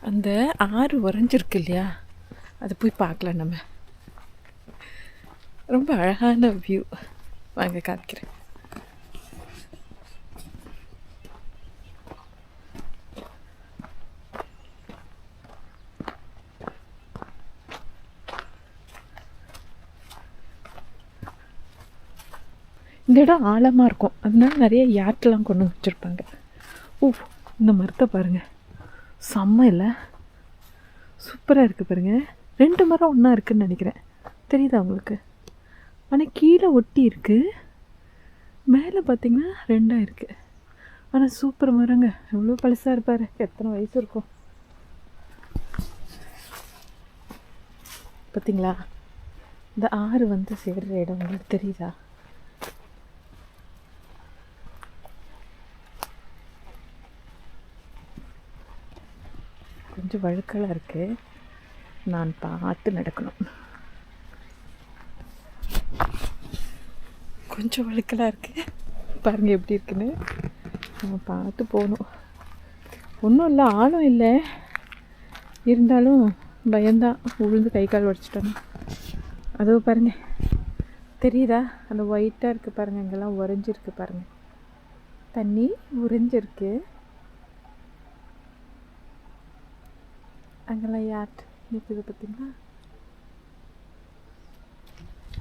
அந்த ஆறு உறைஞ்சிருக்கு இல்லையா அதை போய் பார்க்கலாம் நம்ம. ரொம்ப அழகான வியூ வாங்க காமிக்கிறேன். இந்த இடம் ஆழமாக இருக்கும். அதனால நிறைய யாட்டெல்லாம் கொண்டு வச்சுருப்பாங்க. ஓ இந்த மரத்தை பாருங்கள் செம்ம இல்லை? சூப்பராக இருக்குது பாருங்கள் ரெண்டு மரம் ஒன்றா இருக்குதுன்னு நினைக்கிறேன். தெரியுதா உங்களுக்கு? ஆனால் கீழே ஒட்டி இருக்குது மேலே பார்த்திங்கன்னா ரெண்டாக இருக்குது ஆனால் சூப்பர் மரங்க. எவ்வளோ பழசாக இருப்பார். எத்தனை வயசு இருக்கும்? பார்த்திங்களா? இந்த ஆறு வந்து சேர்கிற இடம் உங்களுக்கு தெரியுதா? கொஞ்சம் வழுக்கலாக இருக்குது நான் பார்த்து நடக்கணும். கொஞ்சம் வழுக்கலாக இருக்குது பாருங்கள் எப்படி இருக்குன்னு. நம்ம பார்த்து போகணும். ஒன்றும் இல்லை ஆளும் இல்லை. இருந்தாலும் பயந்தான் உழுந்து கை கால் உடச்சிட்டோம் அதோ பாருங்கள் தெரியுதா? அந்த ஒயிட்டாக இருக்குது பாருங்கள் இங்கெல்லாம் உறைஞ்சிருக்கு பாருங்கள் தண்ணி உறைஞ்சிருக்கு. அங்கெல்லாம் யாட் நிற்குது பார்த்தீங்களா?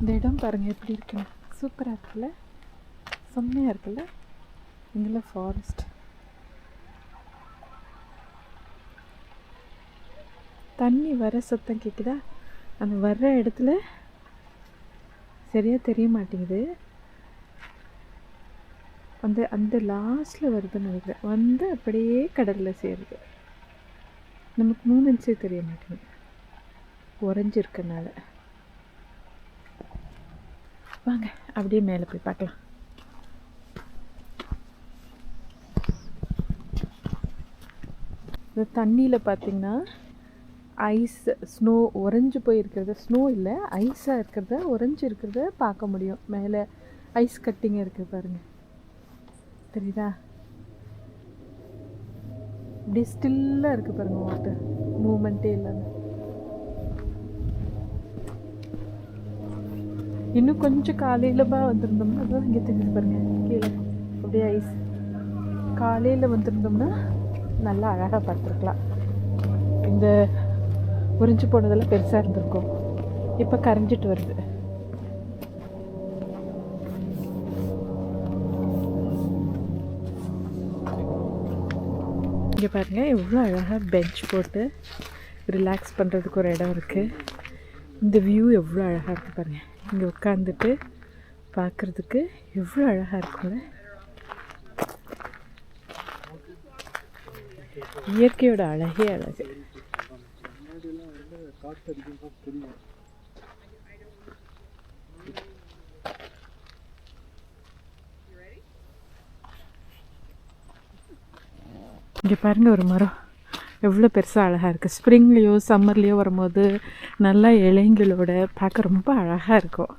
இந்த இடம் பாருங்கள் எப்படி இருக்குன்னு. சூப்பராக இருக்குல்ல? செம்மையாக இருக்குல்ல? இங்கெல்லாம் ஃபாரஸ்ட் தண்ணி வர சத்தம் கேட்குதா அந்த வர்ற இடத்துல சரியாக தெரிய மாட்டேங்குது. அந்த அந்த லாஸ்ட்டில் வருதுன்னு நினைக்கிறேன். வந்து அப்படியே கடலில் சேருது. நமக்கு மூமெண்ட்ஸே தெரிய மாட்டேங்குது. உறைஞ்சிருக்கனால. வாங்க அப்படியே மேலே போய் பார்க்கலாம். இந்த தண்ணியில் பார்த்திங்கன்னா ஐஸ் ஸ்னோ உறைஞ்சி போயிருக்கிறத ஸ்னோ இல்லை ஐஸாக இருக்கிறத உறைஞ்சி இருக்கிறத பார்க்க முடியும். மேலே ஐஸ் கட்டிங்க இருக்குது பாருங்கள் தெரியுதா? அப்படியே ஸ்டில்லாக இருக்குது பாருங்கள் வாட்டர் மூமெண்ட்டே இல்லாமல் இன்னும் கொஞ்சம் காலையில்பா வந்திருந்தோம்னா அதுவும் இங்கே தெரிஞ்சு பாருங்க கீழே. அப்படியே ஐஸ் காலையில் வந்திருந்தோம்னா நல்லா அழகாக பார்த்துருக்கலாம். இந்த உறிஞ்சு போனதெல்லாம் பெருசாக இருந்திருக்கும். இப்போ கரைஞ்சிட்டு வருது. இங்கே பாருங்கள் எவ்வளோ அழகாக பெஞ்ச் போட்டு ரிலாக்ஸ் பண்ணுறதுக்கு ஒரு இடம் இருக்குது இந்த வியூ எவ்வளோ அழகாக இருக்குது பாருங்கள் இங்கே உட்காந்துட்டு பார்க்குறதுக்கு எவ்வளோ அழகாக இருக்கும்ல. இயற்கையோட அழகே அழகு. இங்கே பாருங்க ஒரு மரம். எவ்வளோ பெருசாக அழகாக இருக்குது ஸ்ப்ரிங்லேயோ சம்மர்லேயோ வரும்போது நல்லா இலைங்களோட பார்க்க ரொம்ப அழகாக இருக்கும்.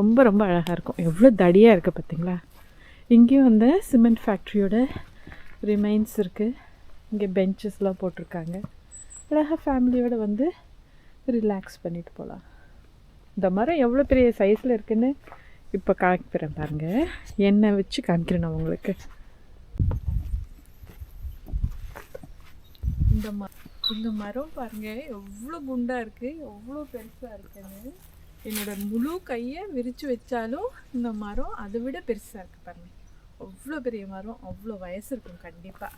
ரொம்ப ரொம்ப அழகாக இருக்கும். எவ்வளோ தடியாக இருக்குது பார்த்தீங்களா இங்கேயும் அந்த சிமெண்ட் ஃபேக்ட்ரியோட ரிமைன்ஸ் இருக்குது இங்கே பெஞ்சஸ்லாம் போட்டிருக்காங்க. அழகாக ஃபேமிலியோடு வந்து ரிலாக்ஸ் பண்ணிட்டு போகலாம் இந்த மரம் எவ்வளோ பெரிய சைஸில் இருக்குன்னு இப்போ காமிக்கிறேன் பாருங்கள் எண்ணெய் வச்சு காமிக்கிறேன் நான் உங்களுக்கு. இந்த ம இந்த மரம் பாருங்க எவ்வளோ குண்டாக இருக்குது எவ்வளோ பெருசாக இருக்குன்னு. என்னோட முழு கையை விரித்து வச்சாலும் இந்த மரம் அதை விட பெருசாக இருக்குது பாருங்க. அவ்வளோ பெரிய மரம் அவ்வளோ வயசு இருக்கும் கண்டிப்பாக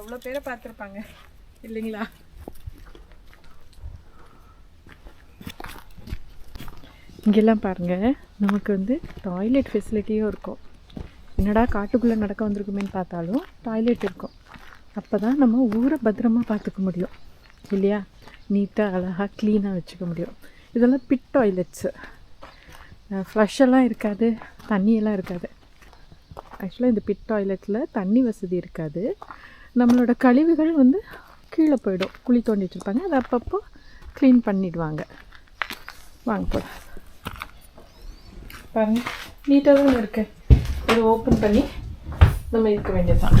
எவ்வளோ பேரை பார்த்துருப்பாங்க? இல்லைங்களா? இங்கெல்லாம் பாருங்கள் நமக்கு வந்து டாய்லெட் ஃபெசிலிட்டியும் இருக்கும். என்னடா காட்டுக்குள்ளே நடக்க வந்திருக்குமேன்னு பார்த்தாலும் டாய்லெட் இருக்கும். அப்போ தான் நம்ம ஊரை பத்திரமா பார்த்துக்க முடியும். இல்லையா? நீட்டாக அழகாக க்ளீனாக வச்சுக்க முடியும். இதெல்லாம் பிட் டாய்லெட்ஸு ஃப்ளஷெல்லாம் இருக்காது தண்ணியெல்லாம் இருக்காது. ஆக்சுவலாக இந்த பிட் டாய்லெட்டில் தண்ணி வசதி இருக்காது. நம்மளோட கழிவுகள் வந்து கீழே போயிடும். குழி தோண்டி வச்சுருப்பாங்க. அதை அப்பப்போ க்ளீன் பண்ணிடுவாங்க. வாங்க போகலாம் பாருங்கள் நீட்டாக தான் இருக்குது இதை ஓப்பன் பண்ணி நம்ம இருக்க வேண்டியதுதான்.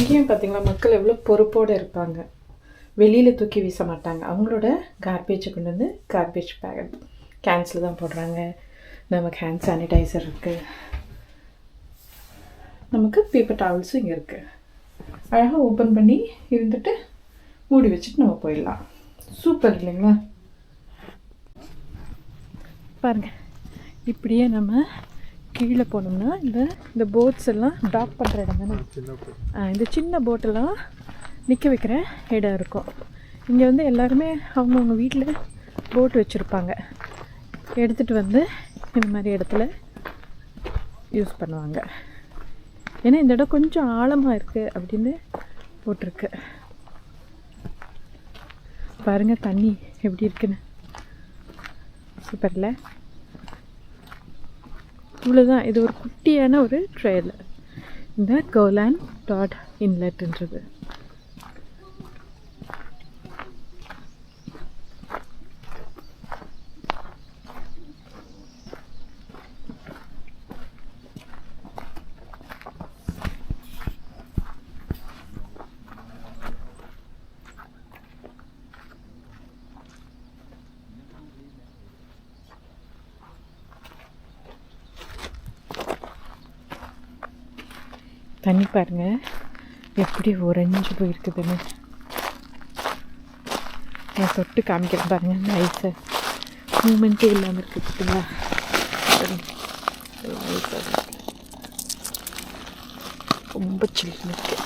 இங்கேயும் பார்த்திங்களா மக்கள் எவ்வளோ பொறுப்போடு இருப்பாங்க. வெளியில் தூக்கி வீச மாட்டாங்க. அவங்களோட கார்பேஜை கொண்டு வந்து கார்பேஜ் பேக் கேன்ஸில் தான் போடுறாங்க. நமக்கு ஹேண்ட் சானிடைசர் இருக்குது நமக்கு பேப்பர் டவல்ஸும் இங்கே இருக்குது அழகாக ஓப்பன் பண்ணி இருந்துட்டு மூடி வச்சுட்டு நம்ம போயிடலாம். சூப்பர் இல்லைங்களா? பாருங்கள் இப்படியே நம்ம கீழே போனோம்னா இந்த இந்த போட்ஸ் எல்லாம் டாக் பண்ணுற இடம் தானே? இந்த சின்ன போட்டெல்லாம் நிற்க வைக்கிற இடம் இருக்கும். இங்கே வந்து எல்லாருமே அவங்கவுங்க வீட்டில் போட் வச்சுருப்பாங்க. எடுத்துகிட்டு வந்து இந்த மாதிரி இடத்துல யூஸ் பண்ணுவாங்க. ஏன்னா இந்த இடம் கொஞ்சம் ஆழமாக இருக்குது அப்படின்னு போட்டிருக்கு பாருங்கள் தண்ணி எப்படி இருக்குன்னு. சூப்பரில் இவ்வளோதான் இது ஒரு குட்டியான ஒரு ட்ரெயில் இந்த கோலான் டாட் இன்லெட்ன்றது தண்ணி பாருங்க. எப்படி உறைஞ்சி போயிருக்குதுன்னு. நான் தொட்டு காமிக்கிறேன் பாருங்க இந்த ஐஸை மூமெண்ட்டே இல்லாமல் இருக்குதுங்களா பார்த்தீங்களா ரொம்ப சில்லுன்னு இருக்கு.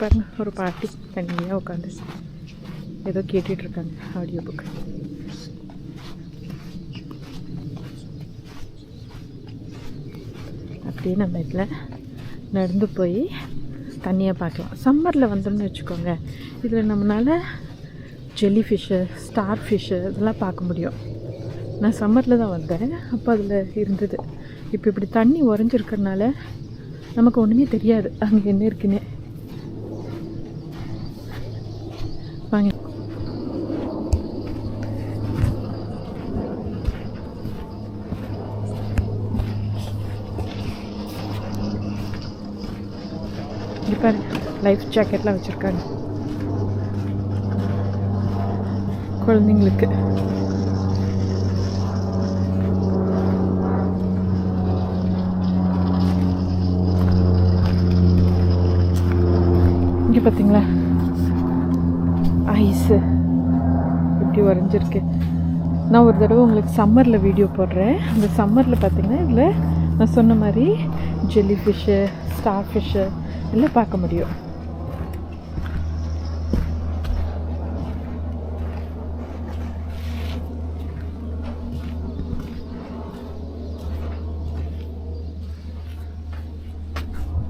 பாருங்க ஒரு பாட்டி தனியாக உட்காந்து ஏதோ கேட்டுட்ருக்காங்க ஆடியோ புக் அப்படியே நம்ம இதில் நடந்து போய் தண்ணியை பார்க்கலாம். சம்மரில் வந்தோம்னு வச்சுக்கோங்க. இதில் நம்மளால் ஜெல்லி ஃபிஷ்ஷு ஸ்டார் ஃபிஷ்ஷு இதெல்லாம் பார்க்க முடியும். நான் சம்மரில் தான் வந்தேன். அப்போ அதில் இருந்தது. இப்போ இப்படி தண்ணி உறைஞ்சிருக்கிறதுனால நமக்கு ஒன்றுமே தெரியாது. அங்கே என்ன இருக்குன்னு. வாங்க இங்க பாருங்க லைஃப் ஜாக்கெட்லாம் வச்சுருக்காங்க. குழந்தைங்களுக்கு. இங்கே பார்த்தீங்களா ஐஸு எப்படி வரைஞ்சிருக்கு. நான் ஒரு தடவை உங்களுக்கு சம்மரில் வீடியோ போடுறேன். அந்த சம்மரில் பார்த்தீங்கன்னா இதில் நான் சொன்ன மாதிரி ஜெல்லி ஃபிஷ்ஷு ஸ்டார் ஃபிஷ்ஷு எல்லாம் பார்க்க முடியும்.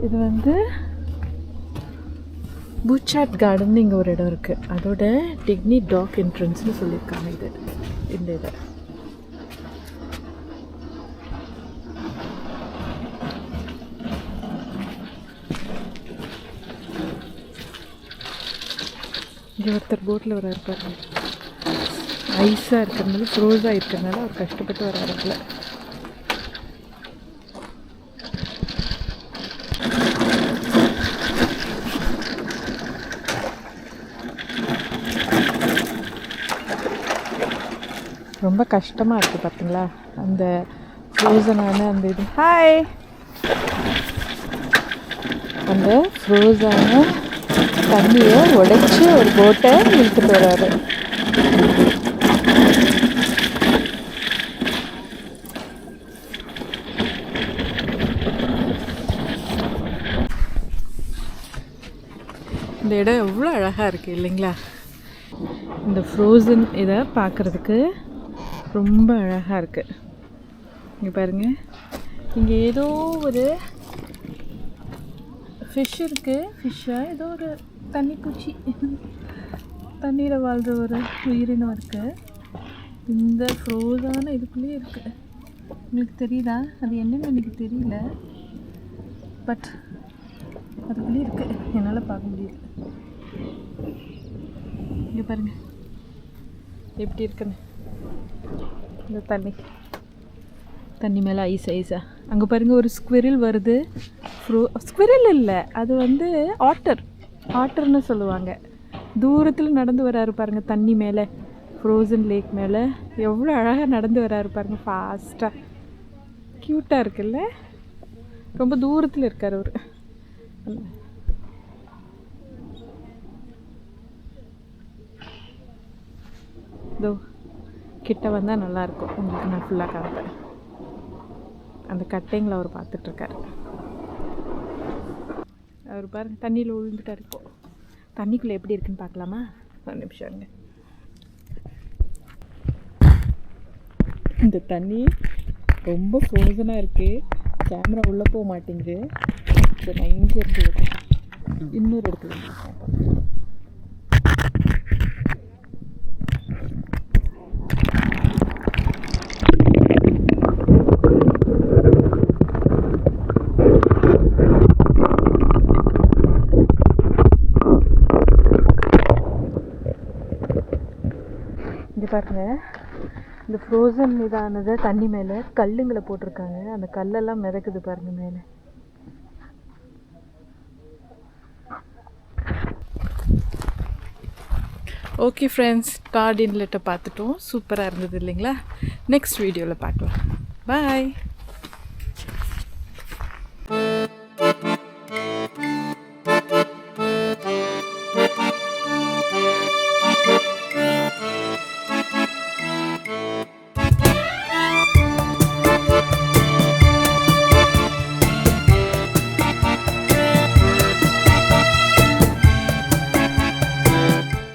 இது வந்து பூச்சாட் கார்டன் இங்கே ஒரு இடம் இருக்குது அதோட டிக்னி டாக் என்ட்ரன்ஸ்னு சொல்லியிருக்காங்க இது. இந்த இதை. இங்கே ஒருத்தர் போட்டில் வர இருப்பார் ஐஸாக இருக்கிறதுனால ஃப்ரோஸாக இருக்கிறதுனால அவர் கஷ்டப்பட்டு வர இடத்துல ரொம்ப கஷ்டமாக இருக்குது பார்த்தீங்களா அந்த ஃப்ரோசனான அந்த இது. ஹாய் அந்த ஃப்ரோஸான தண்ணியை உடைச்சி ஒரு போட்டை இழுத்துட்டு வராரு இந்த இடம் எவ்வளோ அழகாக இருக்குது இல்லைங்களா? இந்த ஃப்ரோசன் இதை பார்க்குறதுக்கு ரொம்ப அழகாக இருக்குது இங்கே பாருங்கள் இங்கே ஏதோ ஒரு ஃபிஷ் இருக்குது ஃபிஷ்ஷாக ஏதோ ஒரு தண்ணி பூச்சி. தண்ணியில் வாழ்கிற ஒரு உயிரினம் இருக்குது இந்த ஃப்ரோஸான இதுக்குள்ளேயே இருக்குது உங்களுக்கு தெரியுதா? அது என்னன்னு எனக்கு தெரியல. பட் அதுக்குள்ளேயே இருக்குது என்னால் பார்க்க முடியல. இங்கே பாருங்கள் எப்படி இருக்குன்னு. இந்த தண்ணி. தண்ணி மேலே ஐஸ் ஐஸா. அங்கே பாருங்கள் ஒரு ஸ்குவிரில் வருது. ஃப்ரோ ஸ்குவிரில் இல்லை அது வந்து ஆட்டர் ஆட்டர்னு சொல்லுவாங்க. தூரத்தில் நடந்து வராரு பாருங்கள் தண்ணி மேலே. ஃப்ரோசன் லேக் மேலே. எவ்வளோ அழகாக நடந்து வராரு பாருங்கள் ஃபாஸ்ட்டாக க்யூட்டாக இருக்குல்ல? ரொம்ப தூரத்தில் இருக்கார் அவர். இதோ கிட்ட வந்தால் நல்லாயிருக்கும் உங்களுக்கு நான் ஃபுல்லாக காட்டுறேன் அந்த கட்டைங்களை அவர் பார்த்துட்ருக்காரு அவர் பாருங்க தண்ணியில் விழுந்துட்டார் இப்போ. தண்ணிக்குள்ளே எப்படி இருக்குன்னு பார்க்கலாமா ஒரு நிமிஷம் இருங்க. இந்த தண்ணி ரொம்ப ஃப்ரோசனாக இருக்குது கேமரா உள்ளே போக மாட்டேங்குது. ஸோ நான் இங்கே இருந்து இன்னொரு இடத்துல இது பாருங்கள் இந்த ஃப்ரோசன் இதானதை தண்ணி மேலே. கல்லுங்களை போட்டிருக்காங்க. அந்த கல்லெல்லாம் மிதக்குது பாருங்கள் மேலே. ஓகே ஃப்ரெண்ட்ஸ் டார்ட் இன்லெட்டை பார்த்துட்டோம். சூப்பராக இருந்தது இல்லைங்களா? நெக்ஸ்ட் வீடியோவில் பார்க்கலாம். பாய்